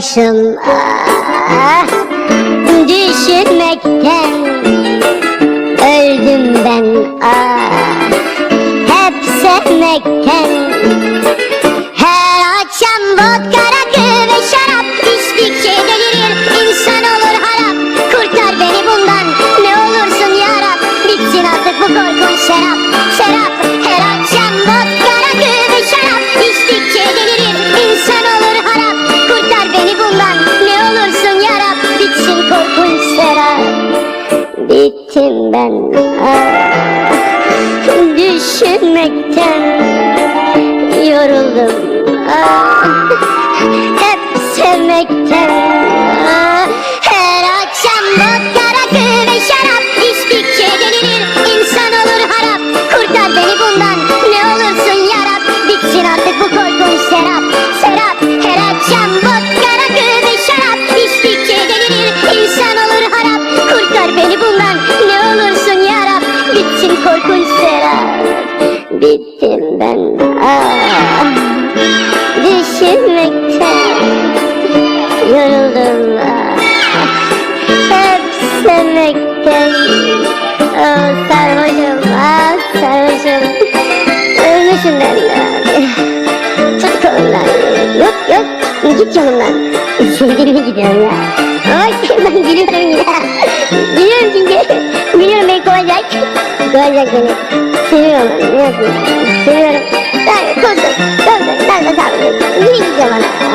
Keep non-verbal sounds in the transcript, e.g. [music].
sarhoşum ah, öldüm ben ah, Hep sevmekten Her akşam vodka Bittim ben ah, Düşünmekten yoruldum ah, Hep sevmekten Bittim ben ah, Düşünmekten Yoruldum. Ah, Hep sevmekten oh, Sarhoşum ah sarhoşum. Ölmüşüm ben abi. Tut kolumdan Yok yok. Git yolumdan Sevdiğime gidiyorum ya. Ay [laughs] ben gülüyorum yine Gülüyorum çünkü. Biliyorum beni kovacak. Kovacak beni 其实我们没有什么不同只是大人不懂大人才会你为什么呢。